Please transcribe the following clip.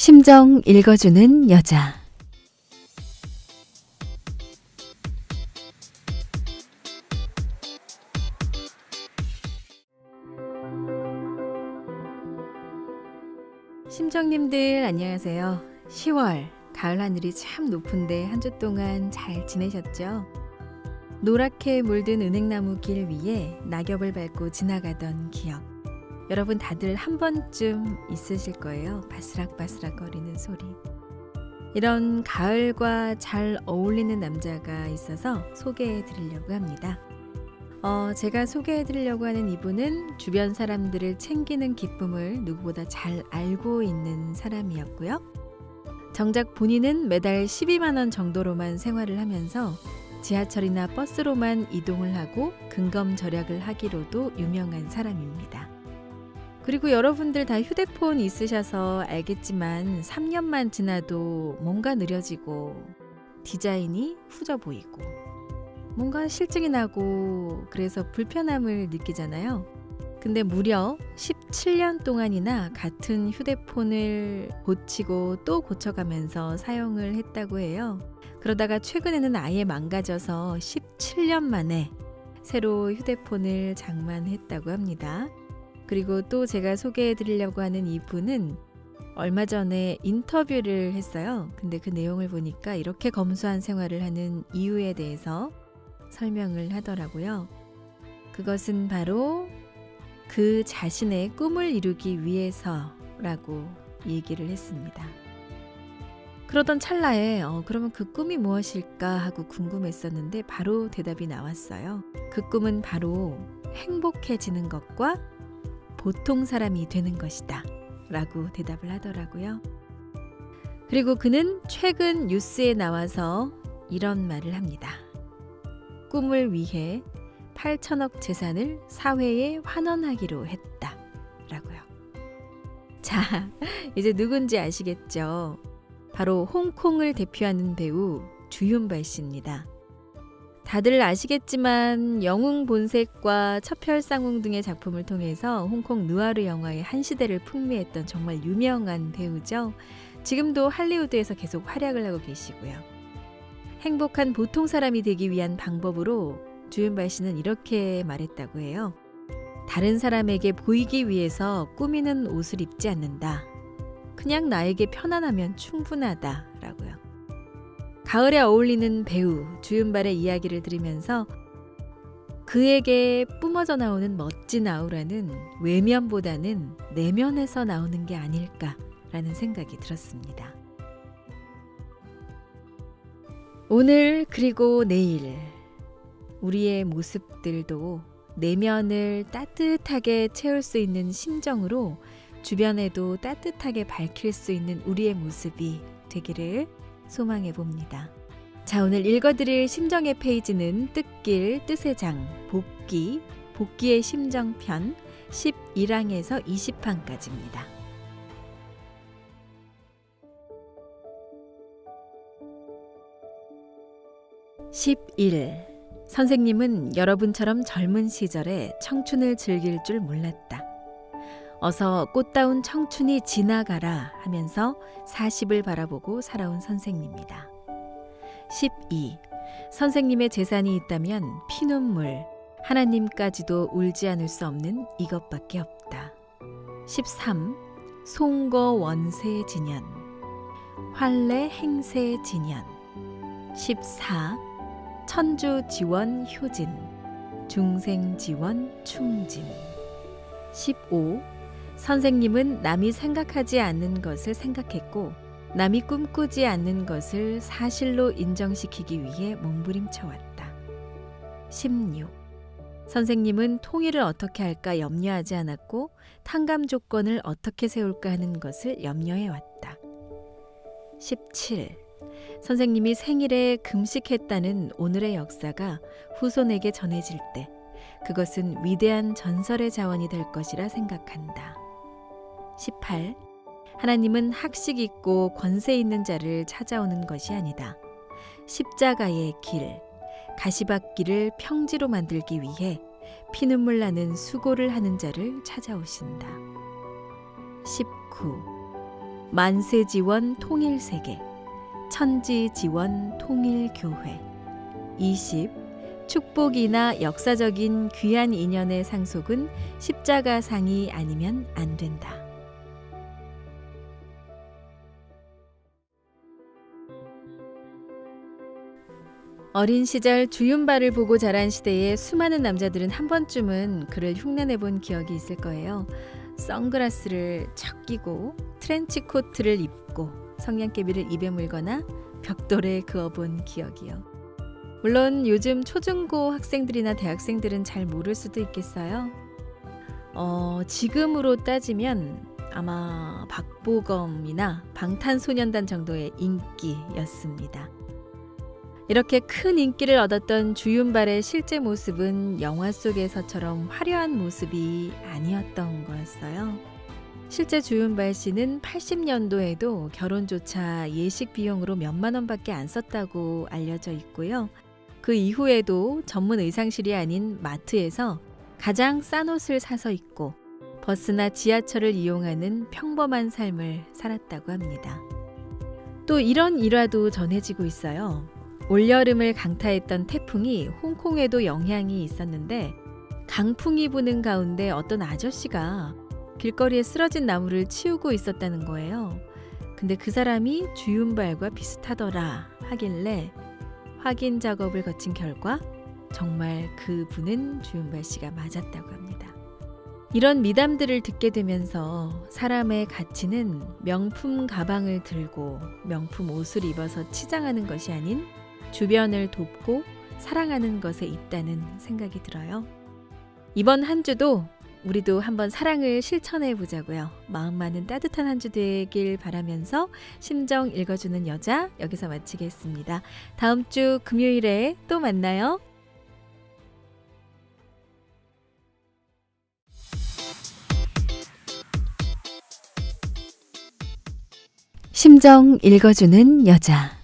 심정 읽어주는 여자. 심정님들 안녕하세요. 10월 가을 하늘이 참 높은데 한 주 동안 잘 지내셨죠? 노랗게 물든 은행나무 길 위에 낙엽을 밟고 지나가던 기억. 여러분 다들 한 번쯤 있으실 거예요. 바스락바스락 거리는 소리. 이런 가을과 잘 어울리는 남자가 있어서 소개해 드리려고 합니다. 어, 제가 소개해 드리려고 하는 이분은 주변 사람들을 챙기는 기쁨을 누구보다 잘 알고 있는 사람이었고요. 정작 본인은 매달 12만 원 정도로만 생활을 하면서 지하철이나 버스로만 이동을 하고 근검 절약을 하기로도 유명한 사람입니다. 그리고 여러분들 다 휴대폰 있으셔서 알겠지만 3년만 지나도 뭔가 느려지고 디자인이 후져 보이고 뭔가 실증이 나고 그래서 불편함을 느끼잖아요. 근데 무려 17년 동안이나 같은 휴대폰을 고치고 또 고쳐가면서 사용을 했다고 해요. 그러다가 최근에는 아예 망가져서 17년 만에 새로 휴대폰을 장만했다고 합니다. 그리고 또 제가 소개해 드리려고 하는 이분은 얼마 전에 인터뷰를 했어요. 근데 그 내용을 보니까 이렇게 검소한 생활을 하는 이유에 대해서 설명을 하더라고요. 그것은 바로 그 자신의 꿈을 이루기 위해서라고 얘기를 했습니다. 그러던 찰나에 어, 그러면 그 꿈이 무엇일까 하고 궁금했었는데 바로 대답이 나왔어요. 그 꿈은 바로 행복해지는 것과 보통 사람이 되는 것이다. 라고 대답을 하더라고요. 그리고 그는 최근 뉴스에 나와서 이런 말을 합니다. 꿈을 위해 8천억 재산을 사회에 환원하기로 했다. 라고요. 자, 이제 누군지 아시겠죠? 바로 홍콩을 대표하는 배우 주윤발 씨입니다. 다들 아시겠지만 영웅 본색과 첩혈쌍웅 등의 작품을 통해서 홍콩 느와르 영화의 한 시대를 풍미했던 정말 유명한 배우죠. 지금도 할리우드에서 계속 활약을 하고 계시고요. 행복한 보통 사람이 되기 위한 방법으로 주윤발 씨는 이렇게 말했다고 해요. 다른 사람에게 보이기 위해서 꾸미는 옷을 입지 않는다. 그냥 나에게 편안하면 충분하다. 라고요. 가을에 어울리는 배우 주윤발의 이야기를 들으면서 그에게 뿜어져 나오는 멋진 아우라는 외면보다는 내면에서 나오는 게 아닐까라는 생각이 들었습니다. 오늘 그리고 내일 우리의 모습들도 내면을 따뜻하게 채울 수 있는 심정으로 주변에도 따뜻하게 밝힐 수 있는 우리의 모습이 되기를 소망해 봅니다. 자, 오늘 읽어드릴 심정의 페이지는 뜻길, 뜻의 장, 복기, 복기의 심정편 11항에서 20항까지입니다. 11. 선생님은 여러분처럼 젊은 시절에 청춘을 즐길 줄 몰랐다. 어서 꽃다운 청춘이 지나가라 하면서 40을 바라보고 살아온 선생님이다. 12. 선생님의 재산이 있다면 피눈물, 하나님까지도 울지 않을 수 없는 이것밖에 없다. 13. 송거 원세 진연, 활래 행세 진연. 14. 천주 지원 효진, 중생 지원 충진. 15. 선생님은 남이 생각하지 않는 것을 생각했고 남이 꿈꾸지 않는 것을 사실로 인정시키기 위해 몸부림쳐 왔다. 16. 선생님은 통일을 어떻게 할까 염려하지 않았고 탕감 조건을 어떻게 세울까 하는 것을 염려해 왔다. 17. 선생님이 생일에 금식했다는 오늘의 역사가 후손에게 전해질 때 그것은 위대한 전설의 자원이 될 것이라 생각한다. 18. 하나님은 학식 있고 권세 있는 자를 찾아오는 것이 아니다. 십자가의 길, 가시밭길을 평지로 만들기 위해 피눈물 나는 수고를 하는 자를 찾아오신다. 19. 만세 지원 통일 세계, 천지 지원 통일 교회. 20. 축복이나 역사적인 귀한 인연의 상속은 십자가상이 아니면 안 된다. 어린 시절 주윤발을 보고 자란 시대의 수많은 남자들은 한 번쯤은 그를 흉내내 본 기억이 있을 거예요. 선글라스를 척 끼고 트렌치 코트를 입고 성냥개비를 입에 물거나 벽돌에 그어본 기억이요. 물론 요즘 초중고 학생들이나 대학생들은 잘 모를 수도 있겠어요. 어, 지금으로 따지면 아마 박보검이나 방탄소년단 정도의 인기였습니다. 이렇게 큰 인기를 얻었던 주윤발의 실제 모습은 영화 속에서처럼 화려한 모습이 아니었던 거였어요. 실제 주윤발 씨는 80년도에도 결혼조차 예식 비용으로 몇만 원밖에 안 썼다고 알려져 있고요. 그 이후에도 전문 의상실이 아닌 마트에서 가장 싼 옷을 사서 입고 버스나 지하철을 이용하는 평범한 삶을 살았다고 합니다. 또 이런 일화도 전해지고 있어요. 올여름을 강타했던 태풍이 홍콩에도 영향이 있었는데 강풍이 부는 가운데 어떤 아저씨가 길거리에 쓰러진 나무를 치우고 있었다는 거예요. 근데 그 사람이 주윤발과 비슷하더라 하길래 확인 작업을 거친 결과 정말 그 분은 주윤발 씨가 맞았다고 합니다. 이런 미담들을 듣게 되면서 사람의 가치는 명품 가방을 들고 명품 옷을 입어서 치장하는 것이 아닌 주변을 돕고 사랑하는 것에 있다는 생각이 들어요. 이번 한 주도 우리도 한번 사랑을 실천해 보자고요. 마음만은 따뜻한 한 주 되길 바라면서 심정 읽어주는 여자 여기서 마치겠습니다. 다음 주 금요일에 또 만나요. 심정 읽어주는 여자